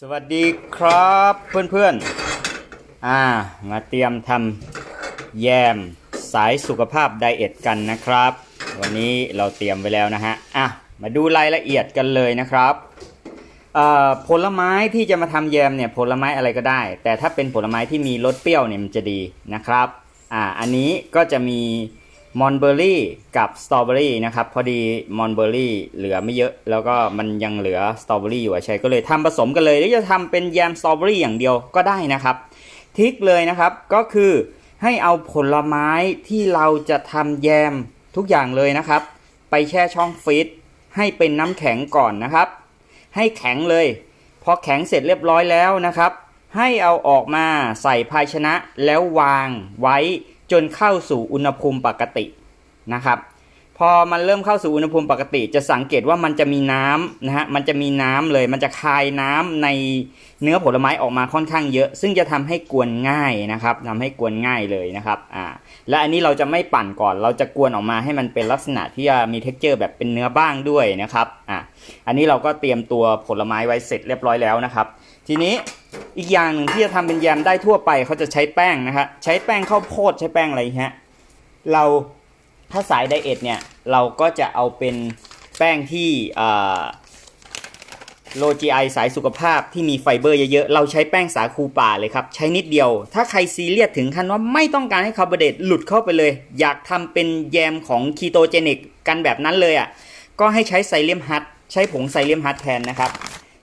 สวัสดีครับเพื่อนๆ อ่า มาเตรียมทำแยมสายสุขภาพไดเอทกันนะครับ วันนี้เราเตรียมไว้แล้วนะฮะ อะ มาดูรายละเอียดกันเลยนะครับผลไม้ที่จะมาทำแยมเนี่ยผลไม้อะไรก็ได้ แต่ถ้าเป็นผลไม้ที่มีรสเปรี้ยวเนี่ยมันจะดีนะครับ อ่า อันนี้ก็จะมี มอนเบอร์รี่กับสตรอเบอรี่นะครับพอดีมอนเบอร์รี่เหลือไม่เยอะ แล้วก็มันยังเหลือสตรอเบอรี่อยู่อะชัยก็เลยทำผสมกันเลยหรือจะทำเป็นแยมสตรอเบอรี่อย่างเดียวก็ได้นะครับทิกเลยนะครับก็คือให้เอาผลไม้ที่เราจะทำแยมทุกอย่างเลยนะครับ ไปแช่ช่องฟรีซให้เป็นน้ำแข็งก่อนนะครับ ให้แข็งเลยพอแข็งเสร็จเรียบร้อยแล้วนะครับ ให้เอาออกมาใส่ภาชนะแล้ววางไว้ จนเข้าสู่อุณหภูมิปกตินะครับพอมันเริ่มเข้าสู่อุณหภูมิปกติ จะสังเกตว่ามันจะมีน้ำนะฮะมันจะมีน้ำเลย มันจะคายน้ำในเนื้อผลไม้ออกมาค่อนข้างเยอะ ซึ่งจะทำให้กวนง่ายนะครับทำให้กวนง่ายเลยนะครับอ่าและอันนี้เราจะไม่ปั่นก่อน เราจะกวนออกมาให้มันเป็นลักษณะที่มีเท็กเจอร์แบบเป็นเนื้อบ้างด้วยนะครับอ่าอันนี้เราก็เตรียมตัวผลไม้ไว้เสร็จเรียบร้อยแล้วนะครับ ทีนี้อีกอย่างหนึ่งที่จะทำเป็นแยมได้ทั่วไปเขาจะใช้แป้งนะครับใช้แป้งข้าวโพดใช้แป้งอะไรฮะเราถ้าสายไดเอทเนี่ยเราก็จะเอาเป็นแป้งที่โลจีไอสายสุขภาพที่มีไฟเบอร์เยอะๆ เราใช้แป้งสาคูป่าเลยครับ ใช้นิดเดียว ถ้าใครซีเรียสถึงขั้นว่าไม่ต้องการให้คาร์โบไฮเดรตหลุดเข้าไปเลย อยากทำเป็นแยมของคีโตเจนิกกันแบบนั้นเลยอะก็ให้ใช้ไซเลียมฮัตใช้ผงไซเลียมฮัตแทนนะครับ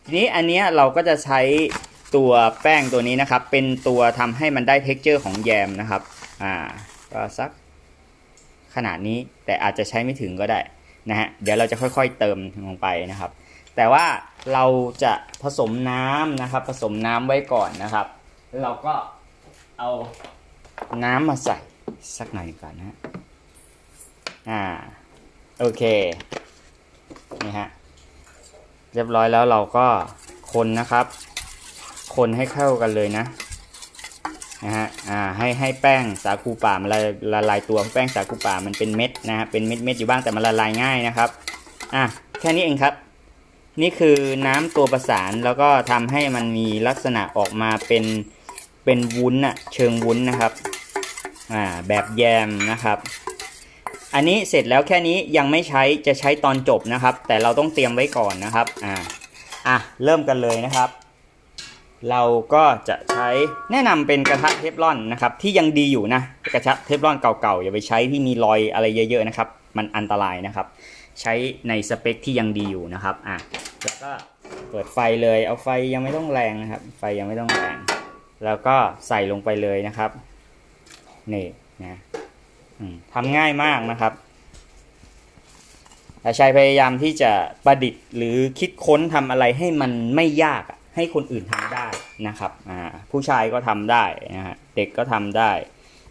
ทีนี้อันเนี้ยเราก็จะใช้ตัวแป้งตัวนี้นะครับ เป็นตัวทำให้มันได้เท็กเจอร์ของแยมนะครับ อ่าก็สักขนาดนี้แต่อาจจะใช้ไม่ถึงก็ได้นะฮะเดี๋ยวเราจะค่อยๆเติมลงไปนะครับ แต่ว่าเราจะผสมน้ำนะครับ ผสมน้ำไว้ก่อนนะครับ เราก็เอาน้ำมาใส่สักหน่อยก่อนนะฮะอ่าโอเคนี่ฮะ เรียบร้อยแล้วเราก็คนนะครับ คนให้เข้ากันเลยนะนะฮะอ่าให้ให้แป้งสาคูป่ามันละละลายตัวแป้งสาคูป่ามันเป็นเม็ดนะฮะเป็นเม็ดเม็ดอยู่บ้างแต่มันละลายง่ายนะครับอะแค่นี้เองครับ นี่คือน้ำตัวประสานแล้วก็ทำให้มันมีลักษณะออกมาเป็นเป็นวุ้นอะเชิงวุ้นนะครับอ่าแบบแยมนะครับ อันนี้เสร็จแล้วแค่นี้ยังไม่ใช้จะใช้ตอนจบนะครับ แต่เราต้องเตรียมไว้ก่อนนะครับอ่าอะเริ่มกันเลยนะครับ เราก็จะใช้แนะนำเป็นกระทะเทฟลอนนะครับ ที่ยังดีอยู่นะกระทะเทฟลอนเก่าๆอย่าไปใช้ที่มีรอยอะไรเยอะๆนะครับ มันอันตรายนะครับ ใช้ในสเปคที่ยังดีอยู่นะครับอะแล้วก็เปิดไฟเลยเอาไฟยังไม่ต้องแรงนะครับ ไฟยังไม่ต้องแรง แล้วก็ใส่ลงไปเลยนะครับนี่นะ ทำง่ายมากนะครับอาชัยพยายามที่จะประดิษฐ์หรือคิดค้นทำอะไรให้มันไม่ยากให้คนอื่นทำได้นะครับผู้ชายก็ทำได้นะฮะเด็กก็ทำได้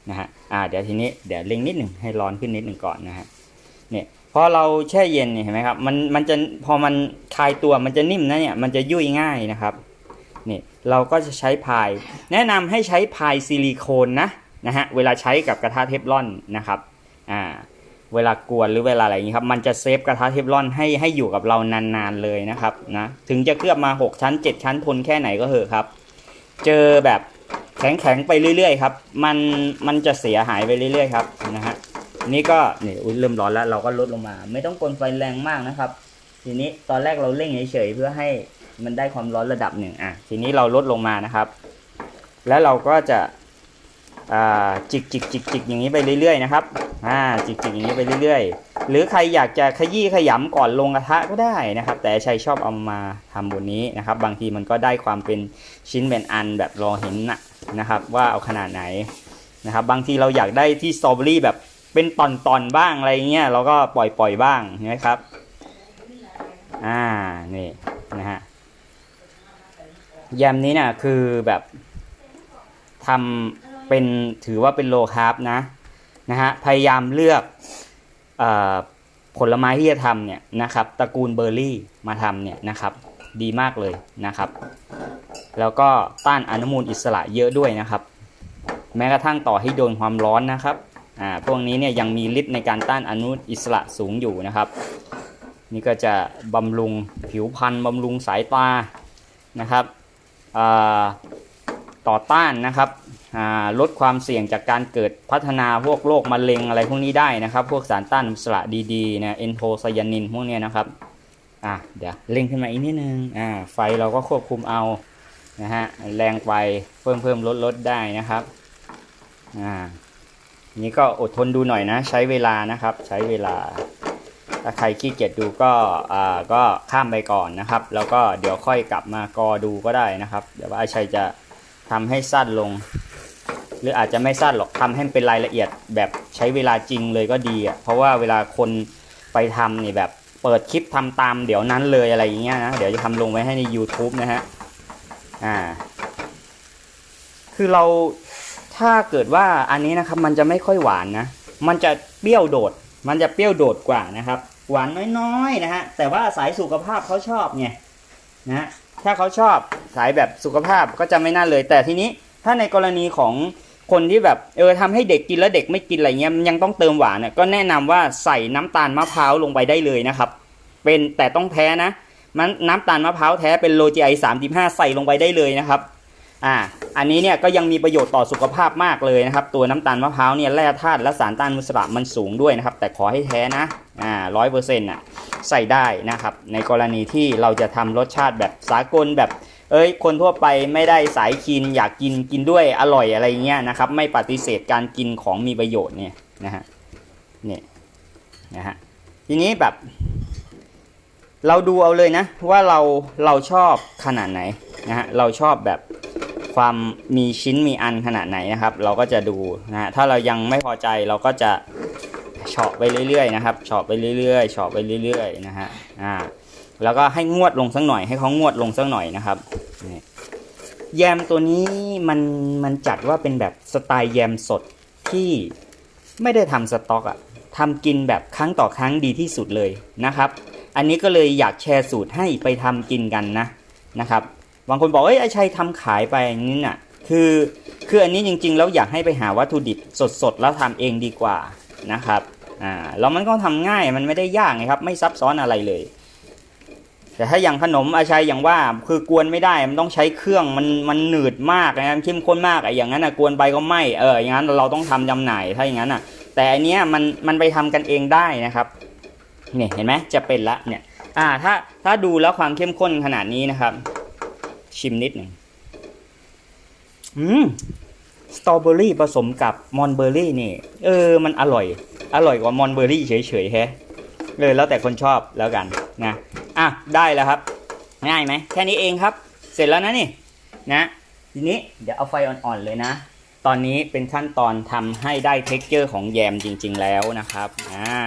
นะฮะเดี๋ยวทีนี้เดี๋ยวเล็งนิดหนึ่งให้ร้อนขึ้นนิดหนึ่งก่อนนะฮะเนี่ยพอเราแช่เย็นเนี่ยเห็นไหมครับมันมันจะพอมันคลายตัวมันจะนิ่มนะเนี่ยมันจะยุ่ยง่ายนะครับนี่เราก็จะใช้พาย แนะนำให้ใช้พายซิลิโคนนะ นะฮะเวลาใช้กับกระทะเทฟลอนนะครับอ่าเวลากวนหรือเวลาอะไรอย่างนี้ครับมันจะเซฟกระทะเทฟลอนให้ให้อยู่กับเรานานๆเลยนะครับนะถึงจะเคลือบมา 6 ชั้น 7 ชั้นทนแค่ไหนก็เถอะครับ เจอแบบแข็งๆไปเรื่อยๆครับมันมันจะเสียหายไปเรื่อยๆครับนะฮะนี่ก็นี่อุ๊ยเริ่มร้อนแล้วเราก็ลดลงมา ไม่ต้องกลไฟแรงมากนะครับ ทีนี้ตอนแรกเราเร่งเฉยๆเพื่อให้มันได้ความร้อนระดับหนึ่งอะทีนี้เราลดลงมานะครับ แล้วเราก็จะ จิกจิกจิกจิกอย่างนี้ไปเรื่อยๆนะครับอ่าจิกจิกอย่างนี้ไปเรื่อยๆ หรือใครอยากจะขยี้ขยำก่อนลงกระทะก็ได้นะครับ แต่ชัยชอบเอามาทำบนนี้นะครับ บางทีมันก็ได้ความเป็นชิ้นเป็นอันแบบรอเห็นนะนะครับ ว่าเอาขนาดไหนนะครับ บางทีเราอยากได้ที่สตรอเบอรี่แบบเป็นตอนๆบ้างอะไรเงี้ยเราก็ปล่อยปล่อยๆบ้างนะครับอ่านี่นะฮะยมนี้นี่ยคือแบบทำ เป็นถือว่าเป็นโลคาร์บนะนะฮะพยายามเลือกอผลไม้ที่จะทำเนี่ยนะครับตระกูลเบอร์รี่มาทำเนี่ยนะครับดีมากเลยนะครับ แล้วก็ต้านอนุมูลอิสระเยอะด้วยนะครับ แม้กระทั่งต่อให้โดนความร้อนนะครับอ่าพวกนี้เนี่ยยังมีฤทธิ์ในการต้านอนุมูลอิสระสูงอยู่นะครับ นี่ก็จะบำรุงผิวพรรณบำรุงสายตานะครับต่อต้านนะครับ ลดความเสี่ยงจากการเกิดพัฒนาพวกโรคมะเร็งอะไรพวกนี้ได้นะครับ พวกสารต้านอนุมูลอิสระดีๆนะเอนโทไซยานินพวกนี้นะครับอะเดี๋ยวเร่งขึ้นมาอีกนิดนึงอ่าไฟเราก็ควบคุมเอานะฮะแรงไปเพิ่มเพิ่มลดลดได้นะครับอ่านี่ก็อดทนดูหน่อยนะ ใช้เวลานะครับใช้เวลา ถ้าใครขี้เกียจดูก็อ่าก็ข้ามไปก่อนนะครับ แล้วก็เดี๋ยวค่อยกลับมากอดูก็ได้นะครับ เดี๋ยวว่าอาชัยจะทำให้สั้นลง หรืออาจจะไม่สั้นหรอกทำให้เป็นรายละเอียดแบบใช้เวลาจริงเลยก็ดีอะเพราะว่าเวลาคนไปทำนี่แบบเปิดคลิปทำตามเดี๋ยวนั้นเลยอะไรอย่างเงี้ยนะเดี๋ยวจะทำลงไว้ให้ใน YouTube นะฮะอ่า คือเราถ้าเกิดว่าอันนี้นะครับ มันจะไม่ค่อยหวานนะมันจะเปรี้ยวโดด มันจะเปรี้ยวโดดกว่านะครับ หวานน้อยๆนะฮะแต่ว่าสายสุขภาพเขาชอบไงนะถ้าเขาชอบสายแบบสุขภาพก็จะไม่น่าเลย แต่ทีนี้ถ้าในกรณีของ คนที่แบบเออทำให้เด็กกินแล้วเด็กไม่กินอะไรเงี้ยมันยังต้องเติมหวานเนี่ยก็แนะนำว่าใส่น้ำตาลมะพร้าวลงไปได้เลยนะครับ เป็นแต่ต้องแท้นะ มันน้ำตาลมะพร้าวแท้เป็นโลจีไอสามสิบห้าใส่ลงไปได้เลยนะครับอ่าอันนี้เนี่ยก็ยังมีประโยชน์ต่อสุขภาพมากเลยนะครับ ตัวน้ำตาลมะพร้าวเนี่ยแร่ธาตุและสารต้านอนุมูลอิสระมันสูงด้วยนะครับ แต่ขอให้แท้นะอ่าร้อยเปอร์เซ็นต์อะใส่ได้นะครับ ในกรณีที่เราจะทำรสชาติแบบสากลแบบ เอ้ย คนทั่วไปไม่ได้สายกินอยากกินกินด้วยอร่อยอะไรเงี้ยนะครับ ไม่ปฏิเสธการกินของมีประโยชน์เนี่ยนะฮะเนี่ยนะฮะทีนี้แบบ เราดูเอาเลยนะ ว่าเราเราชอบขนาดไหนนะฮะเราชอบแบบความมีชิ้นมีอันขนาดไหนนะครับ เราก็จะดูนะฮะถ้าเรายังไม่พอใจเราก็จะเฉาะไปเรื่อยๆนะครับเฉาะไปเรื่อยๆเฉาะไปเรื่อยๆนะฮะอ่าแล้วก็ให้งวดลงสักหน่อยให้เขางวดลงสักหน่อยนะครับ แยมตัวนี้มันมันจัดว่าเป็นแบบสไตล์แยมสดที่ไม่ได้ทำสต็อกอะทำกินแบบครั้งต่อครั้งดีที่สุดเลยนะครับ อันนี้ก็เลยอยากแชร์สูตรให้ไปทำกินกันนะนะครับบางคนบอกเอ้ยไอชัยทำขายไปอย่างนี้น่ะคือคืออันนี้จริงๆแล้วอยากให้ไปหาวัตถุดิบสดๆแล้วทำเองดีกว่านะครับอ่าแล้วมันก็ทำง่ายมันไม่ได้ยากไงครับ ไม่ซับซ้อนอะไรเลย แต่ถ้าอย่างขนมอาชัยอย่างว่า คือกวนไม่ได้มันต้องใช้เครื่องมันมันหนืดมากนะครับเข้มข้นมากไอ้อย่างนั้นนะกวนไปก็ไหมเอออย่างนั้นเราต้องทำจำหน่ายถ้าอย่างนั้นอะ แต่อันเนี้ยมันมันไปทำกันเองได้นะครับเนี่ยเห็นไหมจะเป็นละเนี่ยอ่าถ้าถ้าดูแล้วความเข้มข้นขนาดนี้นะครับ ชิมนิดหนึ่งอืมสตรอเบอรี่ผสมกับมอนเบอร์รี่นี่ เออ มันอร่อย อร่อยกว่ามอนเบอร์รี่เฉยๆแฮะเลยแล้วแต่คนชอบแล้วกันนะ อะได้แล้วครับ ง่ายไหมแค่นี้เองครับ เสร็จแล้วนะนี่นะทีนี้เดี๋ยวเอาไฟอ่อนๆเลยนะ ตอนนี้เป็นขั้นตอนทำให้ได้เท็กเจอร์ของแยมจริง ๆ แล้วนะครับอ่า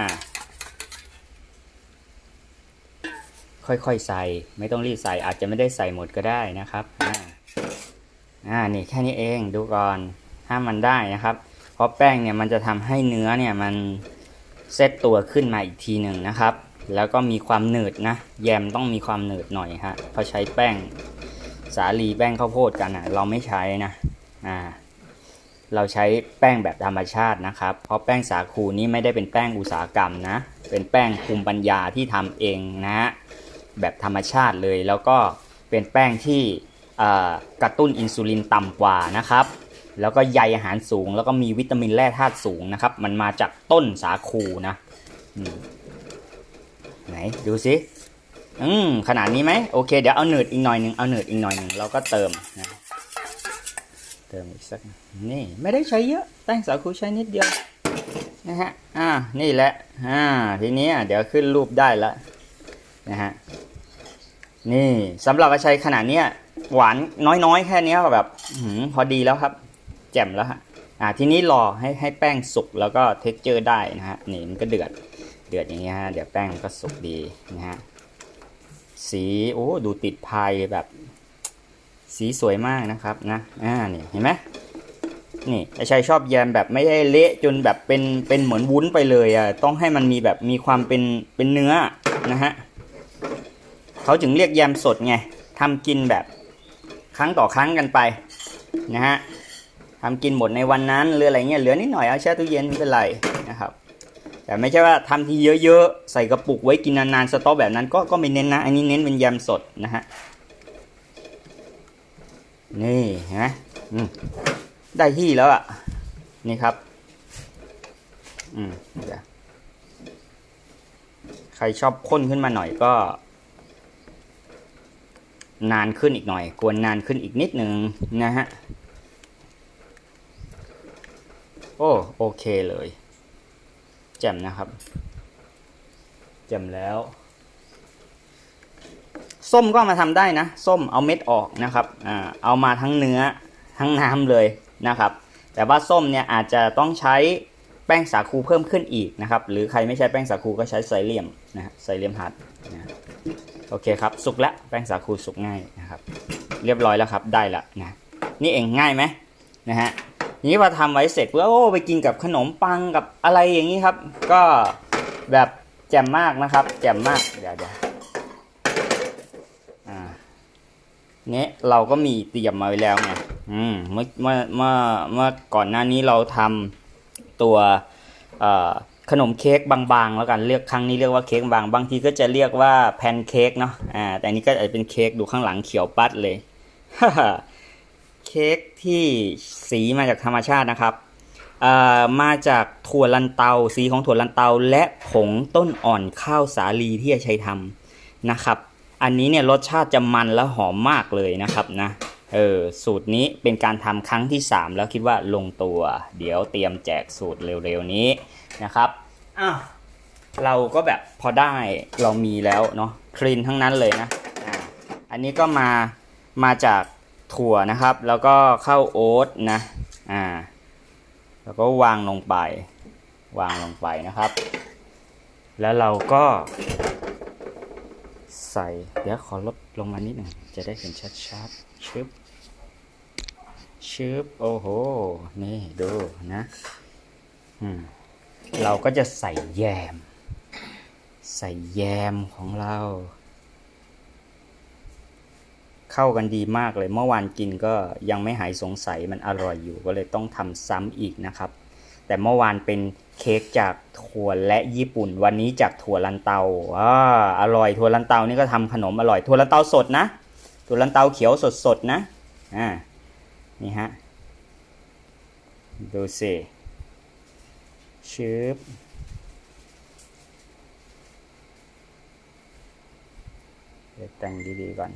ค่อยๆใส่ไม่ต้องรีบใส่อาจจะไม่ได้ใส่หมดก็ได้นะครับอ่าอ่านี่แค่นี้เองดูก่อนห้ามมันได้นะครับ เพราะแป้งเนี่ยมันจะทำให้เนื้อเนี่ยมันเซตตัวขึ้นมาอีกทีหนึ่งนะครับ แล้วก็มีความหนืดนะแยมต้องมีความหนืดหน่อยฮะเพราะใช้แป้งสาลีแป้งข้าวโพดกันอะเราไม่ใช้นะอ่าเราใช้แป้งแบบธรรมชาตินะครับ เพราะแป้งสาคูนี้ไม่ได้เป็นแป้งอุตสาหกรรมนะ เป็นแป้งภูมิปัญญาที่ทำเองนะฮะแบบธรรมชาติเลยแล้วก็เป็นแป้งที่กระตุ้นอินซูลินต่ำกว่านะครับแล้วก็ใยอาหารสูง แล้วก็มีวิตามินแร่ธาตุสูงนะครับ มันมาจากต้นสาคูนะอืม ไหนดูสิอืมขนาดนี้ไหมโอเค เดี๋ยวเอาเนืดอีกหน่อยหนึ่งเอาเนืดอีกหน่อยหนึ่งเราก็เติมนะเติมอีกสักนี่ไม่ได้ใช้เยอะแป้งสาคูใช้นิดเดียวนะฮะอ่านี่แหละอ่าทีนี้เดี๋ยวขึ้นรูปได้แล้วนะฮะนี่สำหรับกระชัยขนาดเนี้ยหวานน้อยๆ แค่เนี้ยก็แบบหืมพอดีแล้วครับ แจ่มแล้วฮะอ่าทีนี้รอให้ให้แป้งสุกแล้วก็เท็กเจอร์ได้นะฮะนี่มันก็เดือด เดือดอย่างเงี้ยฮะเดี๋ยวแป้งมันก็สุกดีนะฮะสีโอ้ดูติดพายแบบ สีสวยมากนะครับนะอ่านี่เห็นไหมนี่ไอชัยชอบแยมแบบไม่ได้เละจนแบบเป็นเป็นเหมือนวุ้นไปเลยอะต้องให้มันมีแบบมีความเป็นเป็นเนื้อนะฮะเขาถึงเรียกแยมสดไงทำกินแบบครั้งต่อครั้งกันไปนะฮะทำกินหมดในวันนั้นหรืออะไรเงี้ยเหลือนิดหน่อยเอาแช่ตู้เย็นไม่เป็นไรนะครับ แต่ไม่ใช่ว่าทำทีเยอะๆ ใส่กระปุกไว้กินนานๆ สต๊อกแบบนั้นก็ก็ไม่เน้นนะ อันนี้เน้นเป็นยมสดนะฮะ นี่เห็นไหมได้ที่แล้วอะ นี่ครับ อืมใครชอบข้นขึ้นมาหน่อยก็ นานขึ้นอีกหน่อยกวนนานขึ้นอีกนิดนึงนะฮะ โอ้ โอเคเลย แจ่มนะครับ แจ่มแล้ว ส้มก็มาทำได้นะ ส้มเอาเม็ดออกนะครับอ่าเอามาทั้งเนื้อทั้งน้ำเลยนะครับ แต่ว่าส้มเนี่ยอาจจะต้องใช้แป้งสาคูเพิ่มขึ้นอีกนะครับ หรือใครไม่ใช้แป้งสาคูก็ใช้ไซเหลี่ยมนะฮะไซเลียมฮัดนะโอเคครับ สุกแล้วแป้งสาคูสุกง่ายนะครับ เรียบร้อยแล้วครับได้ละนะนี่เองง่ายไหมนะฮะ นี้พอทำไว้เสร็จปุ๊บโอ้ไปกินกับขนมปังกับอะไรอย่างนี้ครับ ก็แบบแจ่มมากนะครับ แจ่มมากเดี๋ยวเดี๋ยวอ่าเนี้ยเราก็มีเตรียมมาไว้แล้วไงอืมเมื่อเมื่อเมื่อเมื่อก่อนหน้านี้เราทำตัวเอ่อขนมเค้กบางๆแล้วกันเรียกครั้งนี้เรียกว่าเค้กบางบางทีก็จะเรียกว่าแพนเค้กเนาะอ่าแต่อันนี้ก็อาจจะเป็นเค้กดูข้างหลังเขียวปัดเลย ค้กที่สีมาจากธรรมชาตินะครับมาจากถั่วลันเตา สีของถั่วลันเตา และผงต้นอ่อนข้าวสาลีที่จะใช้ทำนะครับ อันนี้เนี่ยรสชาติจะมันและหอมมากเลยนะครับนะเออสูตรนี้เป็นการทำครั้งที่ 3 แล้วคิดว่าลงตัว เดี๋ยวเตรียมแจกสูตรเร็วๆนี้นะครับอ้าวเราก็แบบพอได้เรามีแล้วเนาะคลีนทั้งนั้นเลยนะอันนี้ก็มามาจาก ถั่วนะครับ แล้วก็ข้าวโอ๊ตนะอ่าแล้วก็วางลงไป วางลงไปนะครับ แล้วเราก็ ใส่ เดี๋ยวขอลดลงมานิดหนึ่งจะได้เห็นชัดๆชึบชึบโอ้โห นี่ดูนะเราก็จะใส่แยม ใส่แยมของเรา เข้ากันดีมากเลย เมื่อวานกินก็ยังไม่หายสงสัยมันอร่อยอยู่ก็เลยต้องทำซ้ำอีกนะครับ แต่เมื่อวานเป็นเค้กจากถั่วและญี่ปุ่น วันนี้จากถั่วลันเตาอ่าอร่อยถั่วลันเตานี่ก็ทำขนมอร่อยถั่วลันเตาสดนะถั่วลันเตาเขียวสดๆนะอ่านี่ฮะดูสิชืบเดี๋ยวแต่งดีๆก่อน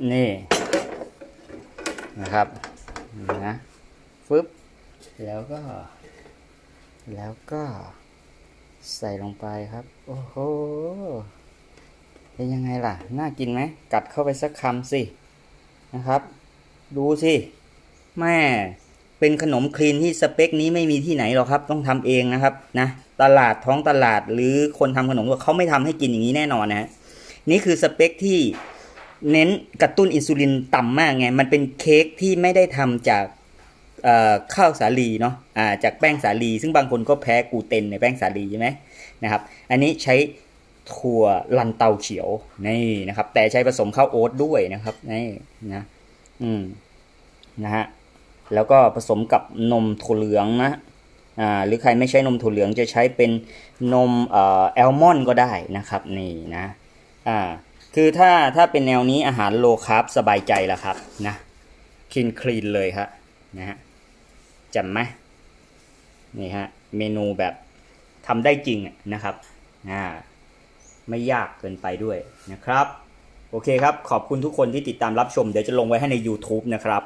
นี่นะครับนะฟึบแล้วก็ แล้วก็ใส่ลงไปครับ โอ้โหเป็นยังไงล่ะ น่ากินไหม กัดเข้าไปสักคำสินะครับ ดูสิแม่เป็นขนมคลีนที่สเปคนี้ไม่มีที่ไหนหรอกครับ ต้องทำเองนะครับนะตลาดท้องตลาดหรือคนทำขนมเขาไม่ทำให้กินอย่างนี้แน่นอนนะฮะนี่คือสเปคที่ เน้นกระตุ้นอินซูลินต่ำมากไง มันเป็นเค้กที่ไม่ได้ทำจากข้าวสาลีเนาะอ่าจากแป้งสาลี ซึ่งบางคนก็แพ้กูเตนในแป้งสาลีใช่ไหมนะครับ อันนี้ใช้ถั่วลันเตาเขียวนี่นะครับ แต่ใช้ผสมข้าวโอ๊ตด้วยนะครับนี่นะอืมนะฮะแล้วก็ผสมกับนมถั่วเหลืองนะอ่าหรือใครไม่ใช้นมถั่วเหลืองจะใช้เป็นนมเอ่อแอลมอนด์ก็ได้นะครับนี่นะอ่า คือถ้าถ้าเป็นแนวนี้อาหารโลคาร์บสบายใจแล้วครับนะคลีนคลีนเลยครับนะฮะจำไหมนี่ฮะเมนูแบบทำได้จริงนะครับอ่าไม่ยากเกินไปด้วยนะครับ โอเคครับ ขอบคุณทุกคนที่ติดตามรับชม เดี๋ยวจะลงไว้ให้ใน YouTube นะครับ